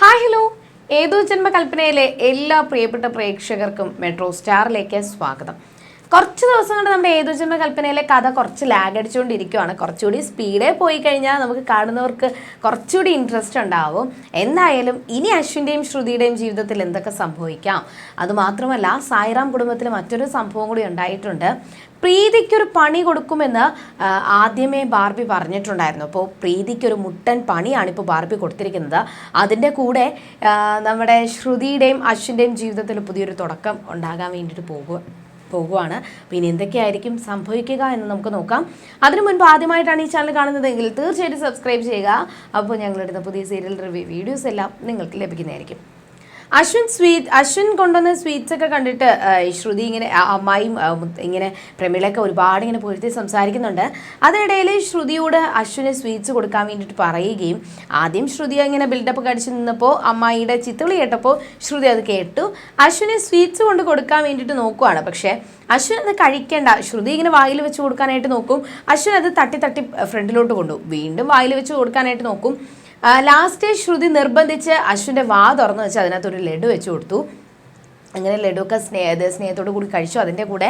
Hi hello. ഏതോ ജന്മകൽപ്പനയിലെ എല്ലാ പ്രിയപ്പെട്ട പ്രേക്ഷകർക്കും മെട്രോ സ്റ്റാറിലേക്ക് സ്വാഗതം. കുറച്ച് ദിവസം കൊണ്ട് നമ്മുടെ ഏതോ ജന്മകൽപ്പനയിലെ കഥ കുറച്ച് ലാഗ് അടിച്ചുകൊണ്ടിരിക്കുകയാണ് കുറച്ചുകൂടി സ്പീഡേ പോയി കഴിഞ്ഞാൽ നമുക്ക് കാണുന്നവർക്ക് കുറച്ചുകൂടി ഇൻട്രസ്റ്റ് ഉണ്ടാവും. എന്തായാലും ഇനി അശ്വിന്റെയും ശ്രുതിയുടെയും ജീവിതത്തിൽ എന്തൊക്കെ സംഭവിക്കാം? അതുമാത്രമല്ല സായിറാം കുടുംബത്തിൽ മറ്റൊരു സംഭവം കൂടി ഉണ്ടായിട്ടുണ്ട്. പ്രീതിക്കൊരു പണി കൊടുക്കുമെന്ന് ആദ്യമേ ബാർബി പറഞ്ഞിട്ടുണ്ടായിരുന്നു. അപ്പോൾ പ്രീതിക്കൊരു മുട്ടൻ പണിയാണ് ഇപ്പോൾ ബാർബി കൊടുത്തിരിക്കുന്നത്. അതിന്റെ കൂടെ നമ്മുടെ ശ്രുതിയുടെയും അശ്വിന്റെയും ജീവിതത്തിൽ പുതിയൊരു തുടക്കം ഉണ്ടാകാൻ വേണ്ടിയിട്ട് പോകുക പോകുവാണ്. പിന്നെ എന്തൊക്കെയായിരിക്കും സംഭവിക്കുക എന്ന് നമുക്ക് നോക്കാം. അതിനു മുൻപ് ആദ്യമായിട്ടാണ് ഈ ചാനൽ കാണുന്നതെങ്കിൽ തീർച്ചയായിട്ടും സബ്സ്ക്രൈബ് ചെയ്യുക. അപ്പോൾ ഞങ്ങളിടുന്ന പുതിയ സീരിയൽ റിവ്യൂ വീഡിയോസ് എല്ലാം നിങ്ങൾക്ക് ലഭിക്കുന്നതായിരിക്കും. അശ്വിൻ സ്വീറ്റ് അശ്വിൻ കൊണ്ടുവന്ന സ്വീറ്റ്സ് ഒക്കെ കണ്ടിട്ട് ശ്രുതി ഇങ്ങനെ അമ്മായും ഇങ്ങനെ പ്രമിളയൊക്കെ ഒരുപാട് ഇങ്ങനെ പൊരുത്തി സംസാരിക്കുന്നുണ്ട്. അതിനിടയിൽ ശ്രുതിയോട് അശ്വിന് സ്വീറ്റ്സ് കൊടുക്കാൻ വേണ്ടിയിട്ട് പറയുകയും ആദ്യം ശ്രുതി ഇങ്ങനെ ബിൽഡപ്പ് കടിച്ചു നിന്നപ്പോൾ അമ്മായിയുടെ ചിത്തവിളി കേട്ടപ്പോൾ ശ്രുതി അത് കേട്ടു. അശ്വിന് സ്വീറ്റ്സ് കൊണ്ട് കൊടുക്കാൻ വേണ്ടിയിട്ട് നോക്കുവാണ്. പക്ഷേ അശ്വിൻ അത് കഴിക്കേണ്ട. ശ്രുതി ഇങ്ങനെ വായിൽ വെച്ച് കൊടുക്കാനായിട്ട് നോക്കും. അശ്വിൻ അത് തട്ടി തട്ടി ഫ്രണ്ടിലോട്ട് കൊണ്ടു. വീണ്ടും വായിൽ വെച്ച് കൊടുക്കാനായിട്ട് നോക്കും. ലാസ്റ്റ് ശ്രുതി നിർബന്ധിച്ച് അശ്വിന്റെ വാ തുറന്നു വെച്ച് അതിനകത്തൊരു ലഡു വെച്ച് കൊടുത്തു. അങ്ങനെ ലഡുവൊക്കെ സ്നേഹ സ്നേഹത്തോടു കൂടി കഴിച്ചു. അതിന്റെ കൂടെ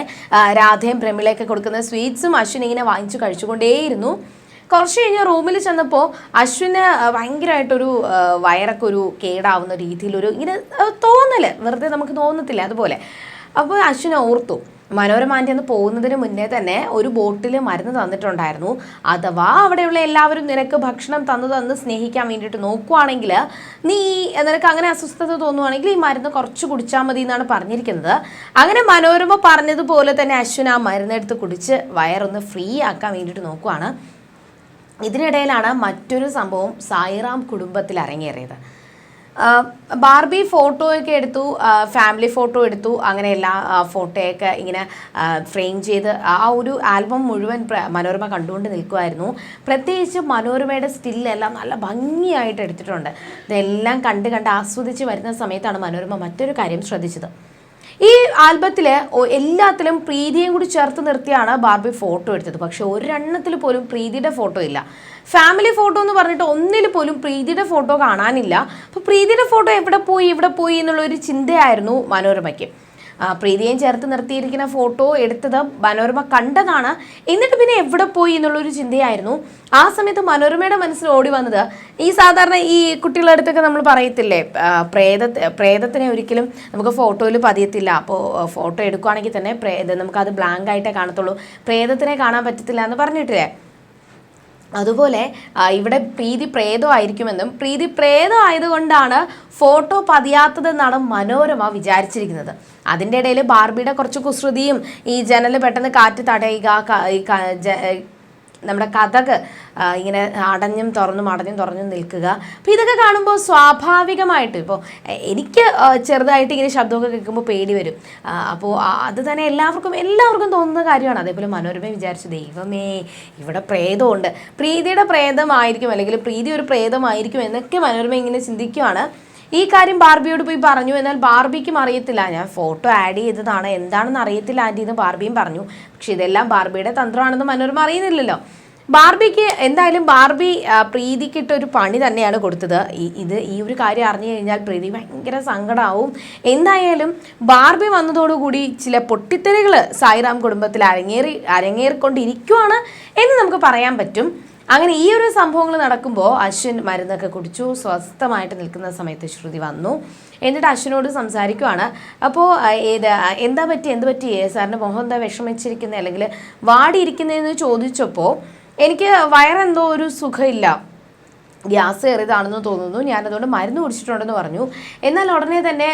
രാധയും പ്രമിളയൊക്കെ കൊടുക്കുന്ന സ്വീറ്റ്സും അശ്വിൻ ഇങ്ങനെ വാങ്ങിച്ചു കഴിച്ചുകൊണ്ടേയിരുന്നു. കുറച്ച് കഴിഞ്ഞ് റൂമിൽ ചെന്നപ്പോൾ അശ്വിന് ഭയങ്കരമായിട്ടൊരു വയറൊക്കെ ഒരു കേടാവുന്ന രീതിയിലൊരു ഇങ്ങനെ തോന്നൽ. വെറുതെ നമുക്ക് തോന്നത്തില്ല അതുപോലെ. അപ്പോൾ അശ്വിനെ ഓർത്തു. മനോരമ ആന്റി അന്ന് പോകുന്നതിന് മുന്നേ തന്നെ ഒരു ബോട്ടിൽ മരുന്ന് തന്നിട്ടുണ്ടായിരുന്നു. അഥവാ അവിടെയുള്ള എല്ലാവരും നിനക്ക് ഭക്ഷണം തന്നു തന്ന് സ്നേഹിക്കാൻ വേണ്ടിയിട്ട് നോക്കുവാണെങ്കിൽ നീ നിനക്ക് അങ്ങനെ അസ്വസ്ഥത തോന്നുവാണെങ്കിൽ ഈ മരുന്ന് കുറച്ച് കുടിച്ചാൽ മതി എന്നാണ് പറഞ്ഞിരിക്കുന്നത്. അങ്ങനെ മനോരമ പറഞ്ഞതുപോലെ തന്നെ അശ്വിൻ ആ മരുന്നെടുത്ത് കുടിച്ച് വയറൊന്ന് ഫ്രീ ആക്കാൻ വേണ്ടിയിട്ട് നോക്കുവാണ്. ഇതിനിടയിലാണ് മറ്റൊരു സംഭവം സായിറാം കുടുംബത്തിൽ അരങ്ങേറിയത്. ബാർബി ഫോട്ടോയൊക്കെ എടുത്തു ഫാമിലി ഫോട്ടോ എടുത്തു അങ്ങനെ എല്ലാ ഫോട്ടോയൊക്കെ ഇങ്ങനെ ഫ്രെയിം ചെയ്ത് ആ ഒരു ആൽബം മുഴുവൻ മനോരമ കണ്ടുകൊണ്ട് നിൽക്കുമായിരുന്നു പ്രത്യേകിച്ച് മനോരമയുടെ സ്റ്റില്ലെല്ലാം നല്ല ഭംഗിയായിട്ട് എടുത്തിട്ടുണ്ട്. ഇതെല്ലാം കണ്ട് കണ്ട് ആസ്വദിച്ച് വരുന്ന സമയത്താണ് മനോരമ മറ്റൊരു കാര്യം ശ്രദ്ധിച്ചത്. ഈ ആൽബത്തിൽ എല്ലാത്തിലും പ്രീതിയും കൂടി ചേർത്ത് നിർത്തിയാണ് ബാർബി ഫോട്ടോ എടുത്തത്. പക്ഷേ ഒരെണ്ണത്തിൽ പോലും പ്രീതിയുടെ ഫോട്ടോ ഇല്ല. ഫാമിലി ഫോട്ടോ എന്ന് പറഞ്ഞിട്ട് ഒന്നിൽ പോലും പ്രീതിയുടെ ഫോട്ടോ കാണാനില്ല. അപ്പോൾ പ്രീതിയുടെ ഫോട്ടോ എവിടെ പോയി എവിടെ പോയി എന്നുള്ള ഒരു ചിന്തയായിരുന്നു മനോരമയ്ക്ക്. പ്രീതിയെയും ചേർത്ത് നിർത്തിയിരിക്കുന്ന ഫോട്ടോ എടുത്തത് മനോരമ കണ്ടതാണ്. എന്നിട്ട് പിന്നെ എവിടെ പോയി എന്നുള്ളൊരു ചിന്തയായിരുന്നു. ആ സമയത്ത് മനോരമയുടെ മനസ്സിൽ ഓടി വന്നത് ഈ സാധാരണ ഈ കുട്ടികളുടെ അടുത്തൊക്കെ നമ്മൾ പറയത്തില്ലേ പ്രേത പ്രേതത്തിനെ ഒരിക്കലും നമുക്ക് ഫോട്ടോയിൽ പതിയത്തില്ല. അപ്പോൾ ഫോട്ടോ എടുക്കുവാണെങ്കിൽ തന്നെ പ്രേത നമുക്കത് ബ്ലാങ്ക് ആയിട്ടേ കാണത്തുള്ളൂ. പ്രേതത്തിനെ കാണാൻ പറ്റത്തില്ല എന്ന് പറഞ്ഞിട്ടില്ലേ? അതുപോലെ ഇവിടെ പ്രീതി പ്രേതമായിരിക്കുമെന്നും പ്രീതി പ്രേതം ആയതുകൊണ്ടാണ് ഫോട്ടോ പതിയാത്തതെന്നാണ് മനോരമ വിചാരിച്ചിരിക്കുന്നത്. അതിന്റെ ഇടയിൽ ബാർബിയുടെ കുറച്ച് കുസൃതിയും ഈ ജനൽ പെട്ടെന്ന് കാറ്റ് തടയുക നമ്മുടെ കഥക് ഇങ്ങനെ അടഞ്ഞും തുറന്നും അടഞ്ഞും തുറഞ്ഞും നിൽക്കുക. അപ്പോൾ ഇതൊക്കെ കാണുമ്പോൾ സ്വാഭാവികമായിട്ട് ഇപ്പോൾ എനിക്ക് ചെറുതായിട്ട് ഇങ്ങനെ ശബ്ദമൊക്കെ കേൾക്കുമ്പോൾ പേടി വരും. അപ്പോൾ അത് തന്നെ എല്ലാവർക്കും എല്ലാവർക്കും തോന്നുന്ന കാര്യമാണ്. അതേപോലെ മനോരമ വിചാരിച്ചു ദൈവമേ ഇവിടെ പ്രേതമുണ്ട്. പ്രീതിയുടെ പ്രേതമായിരിക്കും അല്ലെങ്കിൽ പ്രീതി ഒരു പ്രേതമായിരിക്കും എന്നൊക്കെ മനോരമ ഇങ്ങനെ ചിന്തിക്കുവാണ്. ഈ കാര്യം ബാർബിയോട് പോയി പറഞ്ഞു. എന്നാൽ ബാർബിക്കും അറിയത്തില്ല. ഞാൻ ഫോട്ടോ ആഡ് ചെയ്തതാണ്. എന്താണെന്ന് അറിയത്തില്ല ആന്റി എന്ന് ബാർബിയും പറഞ്ഞു. പക്ഷെ ഇതെല്ലാം ബാർബിയുടെ തന്ത്രമാണെന്ന് മനോരമ അറിയുന്നില്ലല്ലോ. ബാർബിക്ക് എന്തായാലും ബാർബി പ്രീതിക്കിട്ടൊരു പണി തന്നെയാണ് കൊടുത്തത്. ഈ ഇത് ഈ ഒരു കാര്യം അറിഞ്ഞു കഴിഞ്ഞാൽ പ്രീതി ഭയങ്കര സങ്കടമാവും എന്തായാലും ബാർബി വന്നതോടുകൂടി ചില പൊട്ടിത്തെറികൾ സായിറാം കുടുംബത്തിൽ അരങ്ങേറി അരങ്ങേറിക്കൊണ്ടിരിക്കുവാണ് എന്ന് നമുക്ക് പറയാൻ പറ്റും. അങ്ങനെ ഈ ഒരു സംഭവങ്ങൾ നടക്കുമ്പോൾ അശ്വിൻ മരുന്നൊക്കെ കുടിച്ചു സ്വസ്ഥമായിട്ട് നിൽക്കുന്ന സമയത്ത് ശ്രുതി വന്നു. എന്നിട്ട് അശ്വിനോട് സംസാരിക്കുവാണ്. അപ്പോൾ ഏത് എന്താ പറ്റി എന്ത് പറ്റി? സാറിന്റെ മുഖം എന്താ വിഷമിച്ചിരിക്കുന്നത് അല്ലെങ്കിൽ വാടിയിരിക്കുന്നതെന്ന് ചോദിച്ചപ്പോൾ എനിക്ക് വയറെന്തോ ഒരു സുഖമില്ല. ഗ്യാസ് കയറിയതാണെന്ന് തോന്നുന്നു. ഞാനതുകൊണ്ട് മരുന്ന് കുടിച്ചിട്ടുണ്ടെന്ന് പറഞ്ഞു. എന്നാൽ ഉടനെ തന്നെ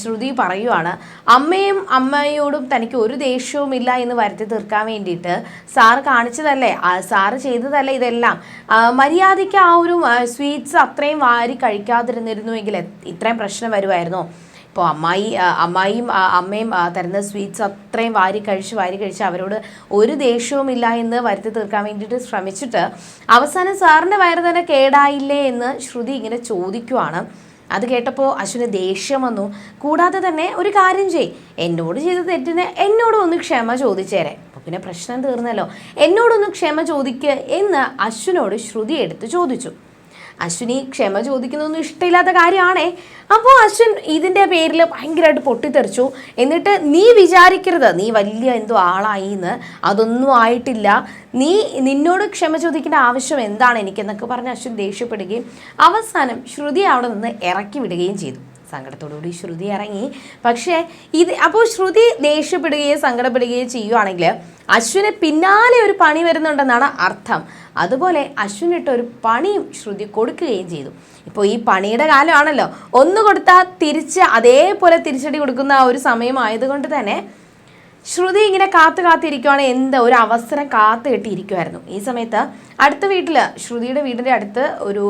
ശ്രുതി പറയുവാണ് അമ്മയും അമ്മയോടും തനിക്ക് ഒരു ദേഷ്യവും ഇല്ല എന്ന് വരുത്തി തീർക്കാൻ വേണ്ടിയിട്ട്. സാറ് കാണിച്ചതല്ലേ? സാറ് ചെയ്തതല്ലേ ഇതെല്ലാം? മര്യാദയ്ക്ക് ആ ഒരു സ്വീറ്റ്സ് അത്രയും വാരി കഴിക്കാതിരുന്നിരുന്നുവെങ്കിൽ ഇത്രയും പ്രശ്നം വരുമായിരുന്നോ? ഇപ്പോൾ അമ്മായി അമ്മായിയും അമ്മയും തരുന്ന സ്വീറ്റ്സ് അത്രയും വാരി കഴിച്ച് വാരി കഴിച്ച് അവരോട് ഒരു ദേഷ്യവും ഇല്ല എന്ന് വരുത്തി തീർക്കാൻ വേണ്ടിയിട്ട് ശ്രമിച്ചിട്ട് അവസാനം സാറിന്റെ വയറ് തന്നെ കേടായില്ലേ എന്ന് ശ്രുതി ഇങ്ങനെ ചോദിക്കുവാണ്. അത് കേട്ടപ്പോൾ അശ്വിന് ദേഷ്യം വന്നു. കൂടാതെ തന്നെ ഒരു കാര്യം ചെയ്. എന്നോട് ചെയ്ത തെറ്റിന് എന്നോട് ഒന്ന് ക്ഷമ ചോദിച്ചേരെ. അപ്പോൾ പിന്നെ പ്രശ്നം തീർന്നല്ലോ. എന്നോടൊന്ന് ക്ഷമ ചോദിക്കുക എന്ന് അശ്വിനോട് ശ്രുതി എടുത്ത് ചോദിച്ചു. അശ്വിനി ക്ഷമ ചോദിക്കുന്നൊന്നും ഇഷ്ടമില്ലാത്ത കാര്യമാണേ. അപ്പോൾ അശ്വിൻ ഇതിന്റെ പേരിൽ ഭയങ്കരമായിട്ട് പൊട്ടിത്തെറിച്ചു. എന്നിട്ട് നീ വിചാരിക്കരുത്. നീ വലിയ എന്തോ ആളായി എന്ന്. അതൊന്നും ആയിട്ടില്ല. നീ നിന്നോട് ക്ഷമ ചോദിക്കേണ്ട ആവശ്യം എന്താണ് എനിക്കെന്നൊക്കെ പറഞ്ഞ് അശ്വിൻ ദേഷ്യപ്പെടുകയും അവസാനം ശ്രുതി അവിടെ നിന്ന് ഇറക്കി വിടുകയും ചെയ്തു. സങ്കടത്തോടുകൂടി ശ്രുതി ഇറങ്ങി. പക്ഷേ ഇത് അപ്പോൾ ശ്രുതി ദേഷ്യപ്പെടുകയോ സങ്കടപ്പെടുകയോ ചെയ്യുവാണെങ്കിൽ അശ്വിന് പിന്നാലെ ഒരു പണി വരുന്നുണ്ടെന്നാണ് അർത്ഥം. അതുപോലെ അശ്വിനിട്ട് ഒരു പണിയും ശ്രുതി കൊടുക്കുകയും ചെയ്തു. ഇപ്പോൾ ഈ പണിയുടെ കാലമാണല്ലോ. ഒന്ന് കൊടുത്താൽ തിരിച്ച് അതേപോലെ തിരിച്ചടി കൊടുക്കുന്ന ഒരു സമയമായതുകൊണ്ട് തന്നെ ശ്രുതി ഇങ്ങനെ കാത്തു കാത്തിരിക്കുവാണ്. എന്താ ഒരു അവസരം കാത്തു കെട്ടിയിരിക്കുമായിരുന്നു ഈ സമയത്ത് അടുത്ത വീട്ടിൽ ശ്രുതിയുടെ വീടിന്റെ അടുത്ത് ഒരു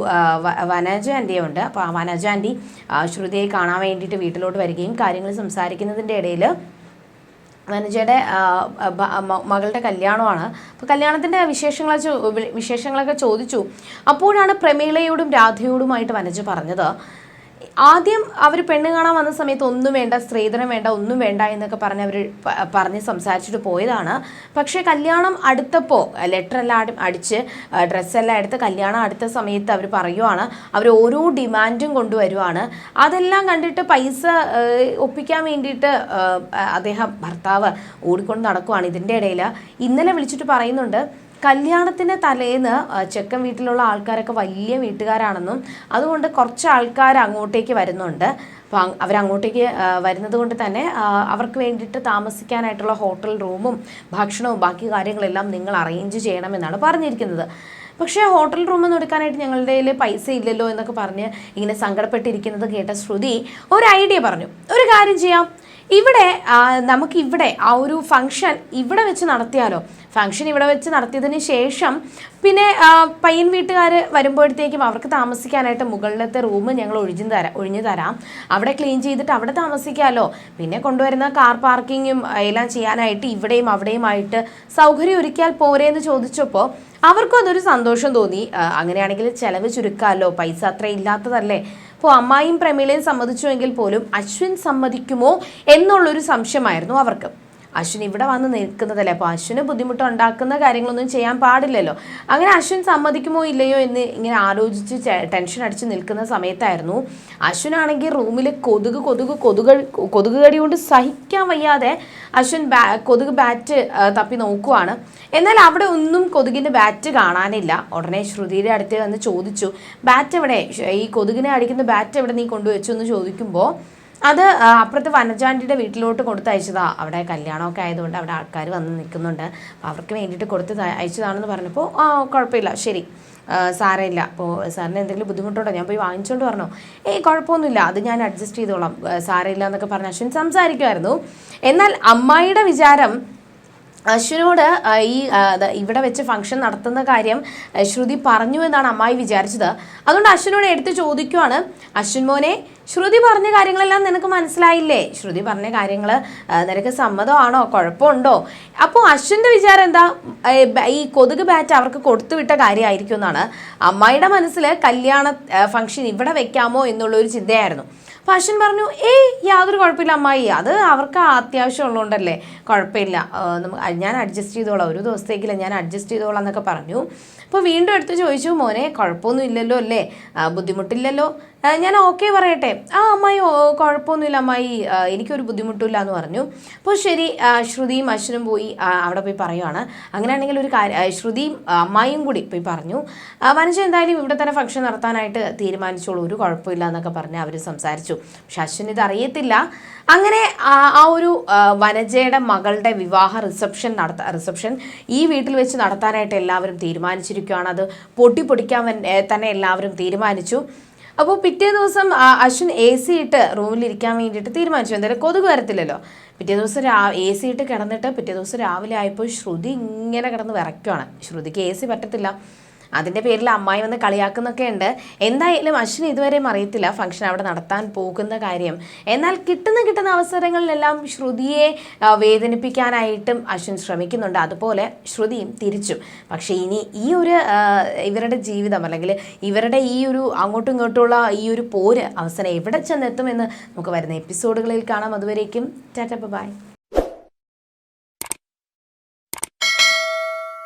വനജ ആന്റിയെ ഉണ്ട്. അപ്പോൾ ആ വനജ ആന്റി ശ്രുതിയെ കാണാൻ വേണ്ടിയിട്ട് വീട്ടിലോട്ട് വരികയും കാര്യങ്ങൾ സംസാരിക്കുന്നതിന്റെ ഇടയിൽ വനജയുടെ മകളുടെ കല്യാണമാണ്. അപ്പോൾ കല്യാണത്തിന്റെ വിശേഷങ്ങളെ വിശേഷങ്ങളൊക്കെ ചോദിച്ചു. അപ്പോഴാണ് പ്രമീളയോടും രാധയോടുമായിട്ട് വനജ പറഞ്ഞത് ആദ്യം അവർ പെണ്ണ് കാണാൻ വന്ന സമയത്ത് ഒന്നും വേണ്ട സ്ത്രീധനം വേണ്ട ഒന്നും വേണ്ട എന്നൊക്കെ പറഞ്ഞ് അവർ പറഞ്ഞ് സംസാരിച്ചിട്ട് പോയതാണ്. പക്ഷേ കല്യാണം അടുത്തപ്പോൾ ലെറ്റർ എല്ലാം അടിച്ച് ഡ്രസ്സെല്ലാം എടുത്ത് കല്യാണം അടുത്ത സമയത്ത് അവർ പറയുവാണ്. അവർ ഓരോ ഡിമാൻഡും കൊണ്ടുവരുവാണ്. അതെല്ലാം കണ്ടിട്ട് പൈസ ഒപ്പിക്കാൻ വേണ്ടിയിട്ട് അദ്ദേഹം ഭർത്താവ് ഓടിക്കൊണ്ട് നടക്കുവാണ് ഇതിന്റെ ഇടയിൽ ഇന്നലെ വിളിച്ചിട്ട് പറയുന്നുണ്ട് കല്യാണത്തിന്റെ തലേന്ന് ചെക്കൻ വീട്ടിലുള്ള ആൾക്കാരൊക്കെ വലിയ വീട്ടുകാരാണെന്നും അതുകൊണ്ട് കുറച്ച് ആൾക്കാർ അങ്ങോട്ടേക്ക് വരുന്നുണ്ട്. അപ്പോൾ അവരങ്ങോട്ടേക്ക് വരുന്നത് കൊണ്ട് തന്നെ അവർക്ക് വേണ്ടിയിട്ട് താമസിക്കാനായിട്ടുള്ള ഹോട്ടൽ റൂമും ഭക്ഷണവും ബാക്കി കാര്യങ്ങളെല്ലാം നിങ്ങൾ അറേഞ്ച് ചെയ്യണമെന്നാണ് പറഞ്ഞിരിക്കുന്നത്. പക്ഷേ ഹോട്ടൽ റൂമൊന്നും എടുക്കാനായിട്ട് ഞങ്ങളുടെ കയ്യിൽ പൈസ ഇല്ലല്ലോ എന്നൊക്കെ പറഞ്ഞ് ഇങ്ങനെ സങ്കടപ്പെട്ടിരിക്കുന്നത് കേട്ട ശ്രുതി ഒരു ഐഡിയ പറഞ്ഞു. ഒരു കാര്യം ചെയ്യാം. ഇവിടെ നമുക്ക് ഇവിടെ ആ ഒരു ഫംഗ്ഷൻ ഇവിടെ വെച്ച് നടത്തിയാലോ? ഫംഗ്ഷൻ ഇവിടെ വെച്ച് നടത്തിയതിന് ശേഷം പിന്നെ പയ്യൻ വീട്ടുകാർ വരുമ്പോഴത്തേക്കും അവർക്ക് താമസിക്കാനായിട്ട് മുകളിലത്തെ റൂം ഞങ്ങൾ ഒഴിഞ്ഞു തരാം ഒഴിഞ്ഞു തരാം. അവിടെ ക്ലീൻ ചെയ്തിട്ട് അവിടെ താമസിക്കാമല്ലോ പിന്നെ കൊണ്ടുവരുന്ന കാർ പാർക്കിങ്ങും എല്ലാം ചെയ്യാനായിട്ട് ഇവിടെയും അവിടെയുമായിട്ട് സൗകര്യം ഒരുക്കിയാൽ പോരെ എന്ന് ചോദിച്ചപ്പോൾ അവർക്കും അതൊരു സന്തോഷം തോന്നി. അങ്ങനെയാണെങ്കിൽ ചിലവ് ചുരുക്കാമല്ലോ പൈസ അത്ര ഇല്ലാത്തതല്ലേ? അപ്പോൾ അമ്മായിയും പ്രമീളയും സമ്മതിച്ചുവെങ്കിൽ പോലും അശ്വിൻ സമ്മതിക്കുമോ എന്നുള്ളൊരു സംശയമായിരുന്നു അവർക്ക്. അശ്വിൻ ഇവിടെ വന്ന് നിൽക്കുന്നതല്ലേ? അപ്പോൾ അശ്വിന് ബുദ്ധിമുട്ട് ഉണ്ടാക്കുന്ന കാര്യങ്ങളൊന്നും ചെയ്യാൻ പാടില്ലല്ലോ. അങ്ങനെ അശ്വിൻ സമ്മതിക്കുമോ ഇല്ലയോ എന്ന് ഇങ്ങനെ ആലോചിച്ച് ടെൻഷൻ അടിച്ച് നിൽക്കുന്ന സമയത്തായിരുന്നു അശ്വിനാണെങ്കിൽ റൂമിൽ കൊതുക് കൊതുക് കൊതുക് കൊതുക് കടി കൊണ്ട് സഹിക്കാൻ വയ്യാതെ അശ്വിൻ ബാ കൊതുക് ബാറ്റ് തപ്പി നോക്കുവാണ്. എന്നാൽ അവിടെ ഒന്നും കൊതുകിന്റെ ബാറ്റ് കാണാനില്ല. ഉടനെ ശ്രുതിയുടെ അടുത്ത് വന്ന് ചോദിച്ചു ബാറ്റ് എവിടെ? ഈ കൊതുകിനെ അടിക്കുന്ന ബാറ്റ് എവിടെ നീ കൊണ്ടുവച്ചു? എന്ന് ചോദിക്കുമ്പോൾ അത് അപ്പുറത്ത് വനജാന്റിയുടെ വീട്ടിലോട്ട് കൊടുത്ത് അയച്ചതാ. അവിടെ കല്യാണമൊക്കെ ആയതുകൊണ്ട് അവിടെ ആൾക്കാർ വന്ന് നിൽക്കുന്നുണ്ട്. അവർക്ക് വേണ്ടിയിട്ട് കൊടുത്ത് അയച്ചതാണെന്ന് പറഞ്ഞപ്പോൾ ആ കുഴപ്പമില്ല. ശരി. സാരമില്ല. അപ്പോൾ സാറിന് എന്തെങ്കിലും ബുദ്ധിമുട്ടുണ്ടോ? ഞാൻ പോയി വാങ്ങിച്ചുകൊണ്ട് പറഞ്ഞു ഏയ് കുഴപ്പമൊന്നുമില്ല. അത് ഞാൻ അഡ്ജസ്റ്റ് ചെയ്തോളാം. സാരമില്ല എന്നൊക്കെ പറഞ്ഞ് അശ്വിൻ സംസാരിക്കുമായിരുന്നു എന്നാൽ അമ്മായിയുടെ വിചാരം അശ്വിനോട് ഈ ഇവിടെ വെച്ച് ഫംഗ്ഷൻ നടത്തുന്ന കാര്യം ശ്രുതി പറഞ്ഞു എന്നാണ് അമ്മായി വിചാരിച്ചത്. അതുകൊണ്ട് അശ്വിനോട് എടുത്ത് ചോദിക്കുവാണ് അശ്വിൻ മോനെ ശ്രുതി പറഞ്ഞ കാര്യങ്ങളെല്ലാം നിനക്ക് മനസ്സിലായില്ലേ? ശ്രുതി പറഞ്ഞ കാര്യങ്ങൾ നിനക്ക് സമ്മതമാണോ? കുഴപ്പമുണ്ടോ? അപ്പോൾ അശ്വിന്റെ വിചാരം എന്താ? ഈ കൊതുക് ബാറ്റ് അവർക്ക് കൊടുത്തുവിട്ട കാര്യമായിരിക്കും എന്നാണ് അമ്മായിയുടെ മനസ്സിൽ കല്യാണ ഫംഗ്ഷൻ ഇവിടെ വെക്കാമോ എന്നുള്ളൊരു ചിന്തയായിരുന്നു. അപ്പോൾ പറഞ്ഞു ഏയ് യാതൊരു കുഴപ്പമില്ല അമ്മായി. അത് അവർക്ക് അത്യാവശ്യം ഉള്ളതുകൊണ്ടല്ലേ കുഴപ്പമില്ല നമുക്ക് ഞാൻ അഡ്ജസ്റ്റ് ചെയ്തോളാം. ഒരു ദിവസത്തേക്കില്ല ഞാൻ അഡ്ജസ്റ്റ് ചെയ്തോളാം എന്നൊക്കെ പറഞ്ഞു. അപ്പോൾ വീണ്ടും എടുത്ത് ചോദിച്ചു മോനെ കുഴപ്പമൊന്നും ഇല്ലല്ലോ അല്ലേ? ബുദ്ധിമുട്ടില്ലല്ലോ? ഞാൻ ഓക്കെ പറയട്ടെ. ആ അമ്മായി കുഴപ്പമൊന്നുമില്ല അമ്മായി. എനിക്കൊരു ബുദ്ധിമുട്ടില്ല എന്ന് പറഞ്ഞു. അപ്പോൾ ശരി ശ്രുതിയും അശ്വനും പോയി അവിടെ പോയി പറയുവാണ്. അങ്ങനെയാണെങ്കിൽ ഒരു കാര്യം ശ്രുതിയും അമ്മായിയും കൂടി പോയി പറഞ്ഞു. വനജ എന്തായാലും ഇവിടെ തന്നെ ഫംഗ്ഷൻ നടത്താനായിട്ട് തീരുമാനിച്ചോളൂ. ഒരു കുഴപ്പമില്ല എന്നൊക്കെ പറഞ്ഞ് അവർ സംസാരിച്ചു. പക്ഷെ അശ്വൻ ഇത് അറിയത്തില്ല. അങ്ങനെ ആ ഒരു വനജയുടെ മകളുടെ വിവാഹ റിസപ്ഷൻ നടത്ത റിസപ്ഷൻ ഈ വീട്ടിൽ വെച്ച് നടത്താനായിട്ട് എല്ലാവരും തീരുമാനിച്ചിരിക്കുകയാണ്. അത് പൊട്ടി പൊടിക്കാൻ തന്നെ എല്ലാവരും തീരുമാനിച്ചു. അപ്പോൾ പിറ്റേ ദിവസം അശ്വിൻ എ സി ഇട്ട് റൂമിലിരിക്കാൻ വേണ്ടിയിട്ട് തീരുമാനിച്ചു. എന്തായാലും കൊതുക് വരത്തില്ലല്ലോ. പിറ്റേ ദിവസം രാ എ സി ഇട്ട് കിടന്നിട്ട് പിറ്റേ ദിവസം രാവിലെ ആയപ്പോൾ ശ്രുതി ഇങ്ങനെ കിടന്ന് വിറയ്ക്കുവാണ്. ശ്രുതിക്ക് എ സി പറ്റത്തില്ല. അതിന്റെ പേരിൽ അമ്മായി വന്ന് കളിയാക്കുന്നൊക്കെ ഉണ്ട്. എന്തായാലും അശ്വിന് ഇതുവരെയും അറിയത്തില്ല ഫംഗ്ഷൻ അവിടെ നടത്താൻ പോകുന്ന കാര്യം. എന്നാൽ കിട്ടുന്ന കിട്ടുന്ന അവസരങ്ങളിലെല്ലാം ശ്രുതിയെ വേദനിപ്പിക്കാനായിട്ടും അശ്വിൻ ശ്രമിക്കുന്നുണ്ട്. അതുപോലെ ശ്രുതിയും തിരിച്ചു. പക്ഷേ ഇനി ഈ ഒരു ഇവരുടെ ജീവിതം അല്ലെങ്കിൽ ഇവരുടെ ഈ ഒരു അങ്ങോട്ടും ഇങ്ങോട്ടുമുള്ള ഈ ഒരു പോര് അവസരം എവിടെ ചെന്നെത്തുമെന്ന് നമുക്ക് വരുന്ന എപ്പിസോഡുകളിൽ കാണാം. അതുവരേക്കും ടാറ്റ ബൈ.